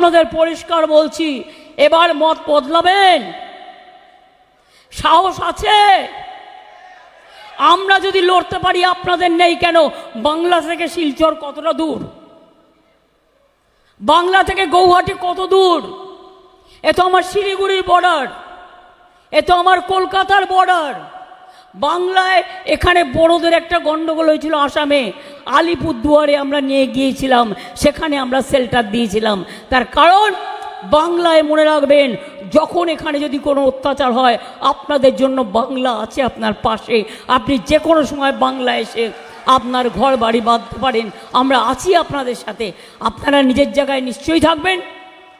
আপনাদের পরিষ্কার বলছি, এবার মত বদলাবেন। সাহস আছে? আমরা যদি লড়তে পারি, আপনাদের নেই কেন? বাংলা থেকে শিলচর কতটা দূর? বাংলা থেকে গৌহাটি কত দূর? এ তো আমার শিলিগুড়ির বর্ডার এ তো আমার কলকাতার বর্ডার বাংলায় এখানে বড়দের একটা গন্ডগোল হয়েছিল আসামে। আলিপুরদুয়ারে আমরা নিয়ে গিয়েছিলাম, সেখানে আমরা শেল্টার দিয়েছিলাম। তার কারণ, বাংলায় মনে রাখবেন, যখন এখানে যদি কোনো অত্যাচার হয়, আপনাদের জন্য বাংলা আছে আপনার পাশে। আপনি যে কোনো সময় বাংলা এসে আপনার ঘর বাড়ি বাঁধতে পারেন, আমরা আছি আপনাদের সাথে। আপনারা নিজের জায়গায় নিশ্চয়ই থাকবেন।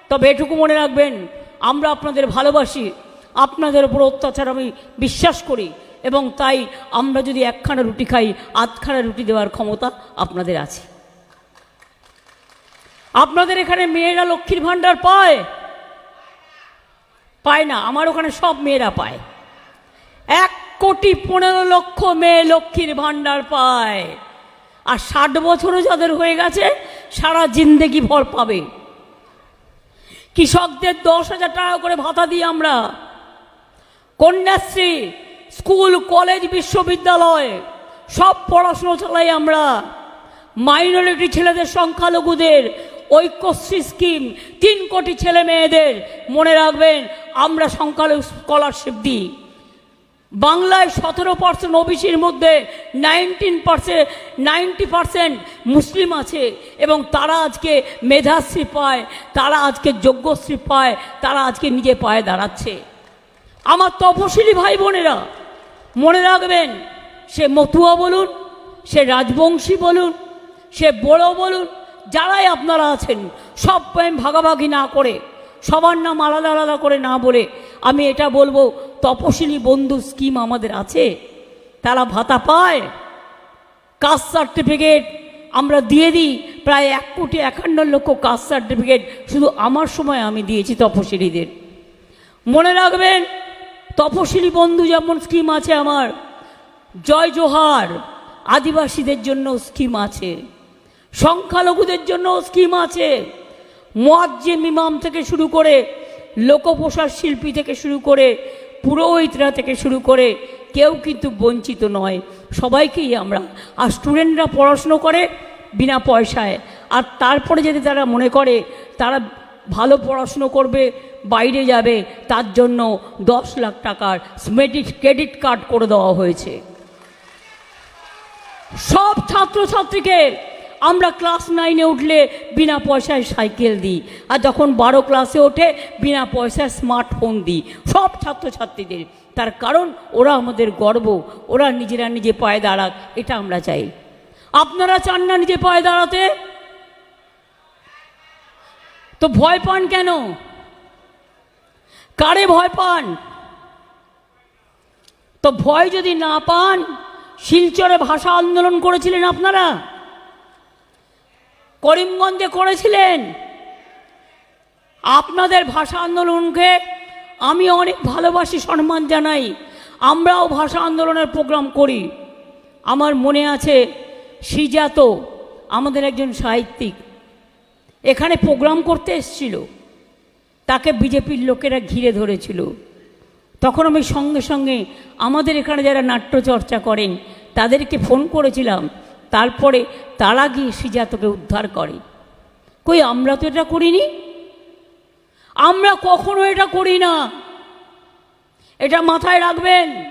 তবে এটুকু মনে রাখবেন, আমরা আপনাদের ভালোবাসি। আপনাদের উপর অত্যাচার আমি বিশ্বাস করি। এবং তাই আমরা যদি একখানা রুটি খাই, আধখানা রুটি দেওয়ার ক্ষমতা আপনাদের আছে। আপনাদের এখানে মেয়েরা লক্ষ্মীর ভাণ্ডার পায়? পায় না, আমার ওখানে সব মেয়েরা পায়। এক কোটি পনেরো লক্ষ মেয়ে লক্ষ্মীর ভাণ্ডার পায়। আর ষাট বছরও যাদের হয়ে গেছে, সারা জিন্দেগি ভর পাবে। কৃষকদের দশ হাজার টাকা করে ভাতা দিই আমরা। কন্যাশ্রী স্কুল, কলেজ, বিশ্ববিদ্যালয়, সব পড়াশুনো চালাই আমরা। মাইনরিটি ছেলেদের, সংখ্যালঘুদের, ঐক্যশ্রী স্কিম, তিন কোটি ছেলে মেয়েদের মনে রাখবেন, আমরা সংখ্যালঘু স্কলারশিপ দিই। বাংলায় সতেরো পার্সেন্ট ওবিসির মধ্যে নাইনটিন পার্সেন্ট নাইনটি পার্সেন্ট মুসলিম আছে এবং তারা আজকে মেধাশ্রী পায়, তারা আজকে যোগ্যশ্রী পায়, তারা আজকে নিজে পায়ে দাঁড়াচ্ছে। আমার তপশিলি ভাই বোনেরা মনে রাখবেন, সে মতুয়া বলুন, সে রাজবংশী বলুন, সে বড় বলুন, যারাই আপনারা আছেন, সব প্রেম ভাগাভাগি না করে, সবার নাম আলাদা আলাদা করে না বলে আমি এটা বলব তপশিলি বন্ধু স্কিম আমাদের আছে? তারা ভাতা পায়, কাস্ট সার্টিফিকেট আমরা দিয়ে দিই, প্রায় এক কোটি একান্ন লক্ষ কাস্ট সার্টিফিকেট শুধু আমার সময় আমি দিয়েছি তপশিলীদের মনে রাখবেন তপশিলি বন্ধু যেমন স্কিম আছে আমার। জয় জোহার, আদিবাসীদের জন্য স্কিম আছে। সংখ্যালঘুদের জন্য স্কিম আছে। মোয়াজ্জেম ইমাম থেকে শুরু করে লোকপ্রসার শিল্পী থেকে শুরু করে, পুরোহিতরা থেকে শুরু করে, কেউ কিন্তু বঞ্চিত নয়। সবাইকেই আমরা, আর স্টুডেন্টরা পড়াশুনো করে বিনা পয়সায়। আর তারপরে যদি তারা মনে করে, তারা ভালো পড়াশুনো করবে, বাইরে যাবে, তার জন্য দশ লাখ টাকার স্মেডিট ক্রেডিট কার্ড করে দেওয়া হয়েছে। সব ছাত্রছাত্রীকে আমরা ক্লাস নাইনে উঠলে বিনা পয়সায় সাইকেল দিই, আর যখন বারো ক্লাসে ওঠে, বিনা পয়সায় স্মার্টফোন দিই, সব ছাত্রছাত্রীদের। তার কারণ, ওরা আমাদের গর্ব, ওরা নিজেরা নিজে পায়ে দাঁড়াক, এটা আমরা চাই। আপনারা চান না নিজে পায়ে দাঁড়াতে? তো ভয় পান কেন? কারে ভয় পান? তো ভয় যদি না পান, শিলচরে ভাষা আন্দোলন করেছিলেন আপনারা? করিমগঞ্জে করেছিলেন? আপনাদের ভাষা আন্দোলনকে আমি অনেক ভালোবাসি, সম্মান জানাই। আমরাও ভাষা আন্দোলনের প্রোগ্রাম করি। আমার মনে আছে, সিজাত, আমাদের একজন সাহিত্যিক। এখানে প্রোগ্রাম করতে এসছিল। তাকে বিজেপির লোকেরা ঘিরে ধরেছিল। তখন আমি সঙ্গে সঙ্গে আমাদের এখানে যারা নাট্যচর্চা করেন, তাদেরকে ফোন করেছিলাম। তারপরে তারা গিয়ে সিজাতকে উদ্ধার করে। কই, আমরা তো এটা করিনি? আমরা কখনো এটা করি না। এটা মাথায় রাখবেন।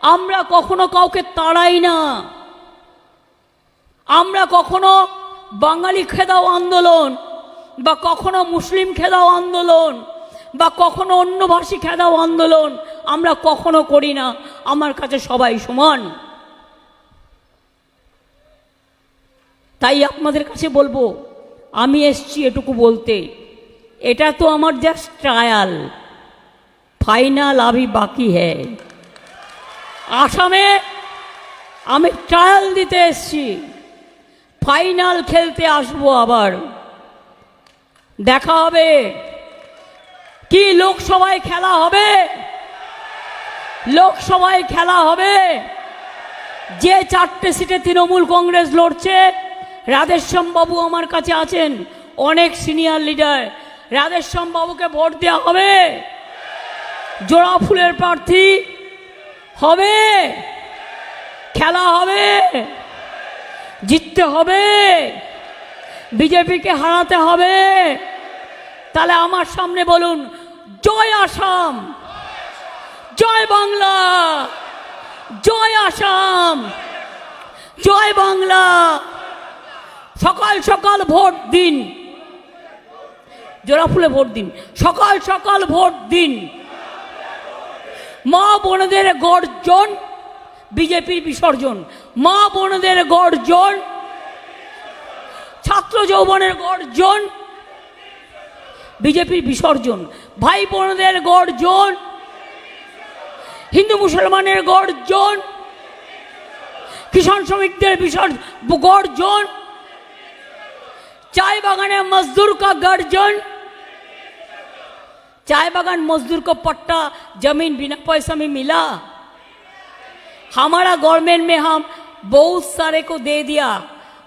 আমরা কখনো কাউকে তাড়াই না। আমরা কখনো বাঙালি খেদাও আন্দোলন, বা কখনো মুসলিম খেদাও আন্দোলন, বা কখনো অন্য ভাষী খেদাও আন্দোলন, আমরা কখনো করি না। আমার কাছে সবাই সমান। তাই আপনাদের কাছে বলব, আমি এসছি এটুকু বলতে। এটা তো আমার জাস্ট ট্রায়াল। ফাইনাল আবি বাকি হ্যায়। আসামে আমি ট্রায়াল দিতে এসছি। ফাইনাল খেলতে আসব আবার। দেখা হবে। কি লোকসভায় খেলা হবে? লোকসভায় খেলা হবে। যে চারটে সিটে তৃণমূল কংগ্রেস লড়ছে বাবু আমার কাছে আছেন, অনেক সিনিয়র লিডার। বাবুকে ভোট দেওয়া হবে। জোড়া ফুলের প্রার্থী হবে। খেলা হবে। জিততে হবে। বিজেপিকে হারাতে হবে। তাহলে আমার সামনে বলুন, জয় আসাম, জয় বাংলা, জয় আসাম, জয় বাংলা। সকাল সকাল ভোট দিন। জোড়া ফুলে ভোট দিন। সকাল সকাল ভোট দিন। মা বোনদের গর্জন বিজেপির বিসর্জন মা বোনদের গর্জন ছাত্র যৌবনের গর্জন বিজেপির বিসর্জন ভাই বোনদের গর্জন হিন্দু মুসলমানের গর্জন কিষাণ শ্রমিকদের বিসর্জন গর্জন चाय बागान है मजदूर का गर्जन चाय बागान मजदूर को पट्टा जमीन बिना पैसा में मिला हमारा गवर्नमेंट में हम बहुत सारे को दे दिया।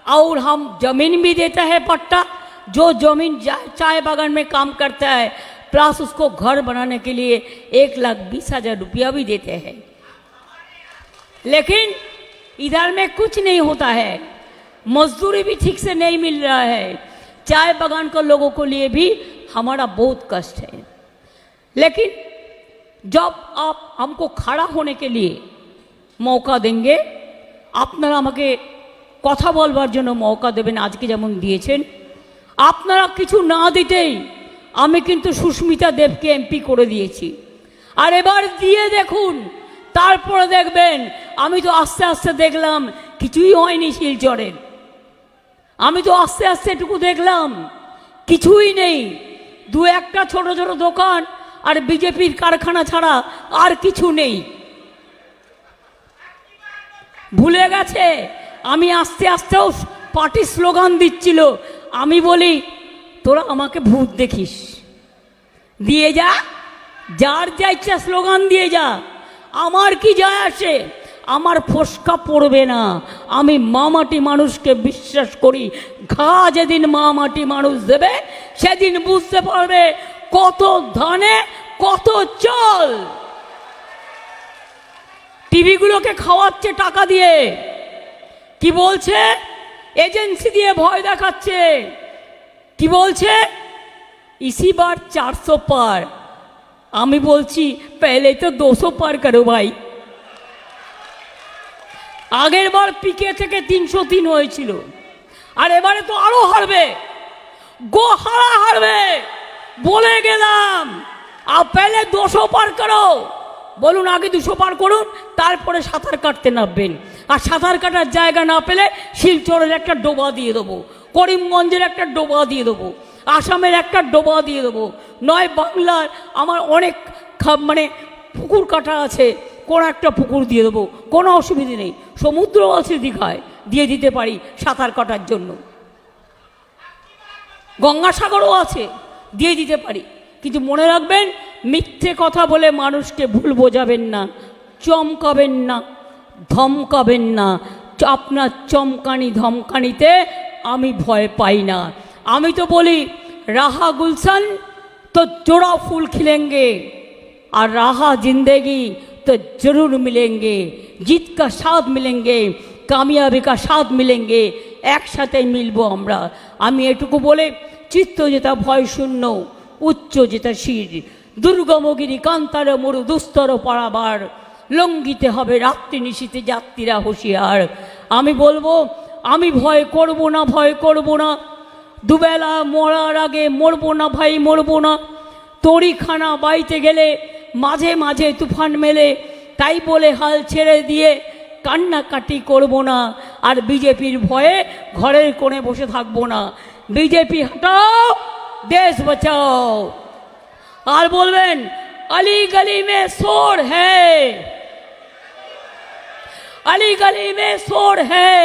और हम ज़मीन भी देता है पट्टा। जो ज़मीन चाय बागान में काम करता है, प्लस उसको घर बनाने के लिए एक लाख बीस हज़ार रुपया भी देते हैं। लेकिन इधर में कुछ नहीं होता है। मजदूरी भी ठीक से नहीं मिल रहा है। चाय बागान के लोगों को लिए भी हमारा बहुत कष्ट है। लेकिन जब आप हमको खड़ा होने के लिए মৌকা দেঙ্গে আপনারা আমাকে কথা বলবার জন্য মৌকা দেবেন, আজকে যেমন দিয়েছেন। আপনারা কিছু না দিতেই আমি কিন্তু সুস্মিতা দেবকে এমপি করে দিয়েছি। আর এবার দিয়ে দেখুন, তারপরে দেখবেন, আমি তো আস্তে আস্তে দেখলাম, কিছুই হয়নি শিলচরের আমি তো আস্তে আস্তে এটুকু দেখলাম, কিছুই নেই। দু একটা ছোট ছোট দোকান আর বিজেপির কারখানা ছাড়া আর কিছু নেই। ভুলে গেছে। আমি আস্তে আস্তেও পার্টি স্লোগান দিচ্ছিল। আমি বলি, তোরা আমাকে ভূত দেখিস। দিয়ে যা, যার যা ইচ্ছা স্লোগান দিয়ে যা। আমার কি যায় আসে? আমার ফসকা পড়বে না। আমি মামাটি মানুষকে বিশ্বাস করি। ঘা যেদিন মামাটি মানুষ দেবে, সেদিন বুঝতে পারবে কত ধানে, কত চল। টিভিগুলোকে খাওয়াচ্ছে টাকা দিয়ে। কি বলছে? এজেন্সি দিয়ে ভয় দেখাচ্ছে। কি বলছে? ইসি বার চারশো পার। আমি বলছি, পেলে তো দুশো পার করো ভাই। আগের বার পিকে থেকে তিনশো তিন হয়েছিল। আর এবারে তো আরও হারবে। গো হারা হারবে। বলে গেলাম, আর পেলে দুশো পার করো। বলুন আগে দুশো পার করুন, তারপরে সাঁতার কাটতে নামবেন। আর সাঁতার কাটার জায়গা না পেলে শিলচরের একটা ডোবা দিয়ে দেবো, করিমগঞ্জের একটা ডোবা দিয়ে দেবো, আসামের একটা ডোবা দিয়ে দেবো। নয়, বাংলার আমার অনেক মানে পুকুর কাটা আছে, কোনো একটা পুকুর দিয়ে দেবো, কোনো অসুবিধে নেই। সমুদ্র আছে দীঘায়, দিয়ে দিতে পারি সাঁতার কাটার জন্য। গঙ্গাসাগরও আছে, দিয়ে দিতে পারি। কিন্তু মনে রাখবেন মিথ্যে কথা বলে মানুষকে ভুল বোঝাবেন না, চমকাবেন না, ধমকাবেন না। আপনার চমকানি ধমকানিতে আমি ভয় পাই না। আমি তো বলি, রাহা গুলশান, তো জোড়া ফুল খিলেঙ্গে, আর রাহা জিন্দেগি, তো জরুর মিলেঙ্গে, জিত কা স্বাদ মিলেঙ্গে, কামিয়াবি কা স্বাদ মিলেঙ্গে, একসাথে মিলবো আমরা। আমি এটুকু বলে, চিত্ত যেটা ভয় শূন্য, উচ্চ যেটা শির। দুর্গমগিরি কান্তার মরু দুস্তর পাড়াবার লঙ্ঘিতে হবে রাত্রি নিশীতে যাত্রীরা হুঁশিয়ার। আমি বলব, আমি ভয় করব না, ভয় করব না। দুবেলা মরার আগে মরবো না, ভাই, মরবো না। তড়িখানা বাইতে গেলে মাঝে মাঝে তুফান মেলে। তাই বলে হাল ছেড়ে দিয়ে কান্নাকাটি করব না। আর বিজেপির ভয়ে ঘরের কোণে বসে থাকব না। বিজেপি হটাও, দেশ বাঁচাও। আর বলবেন अली गली में शोर है अली गली में शोर है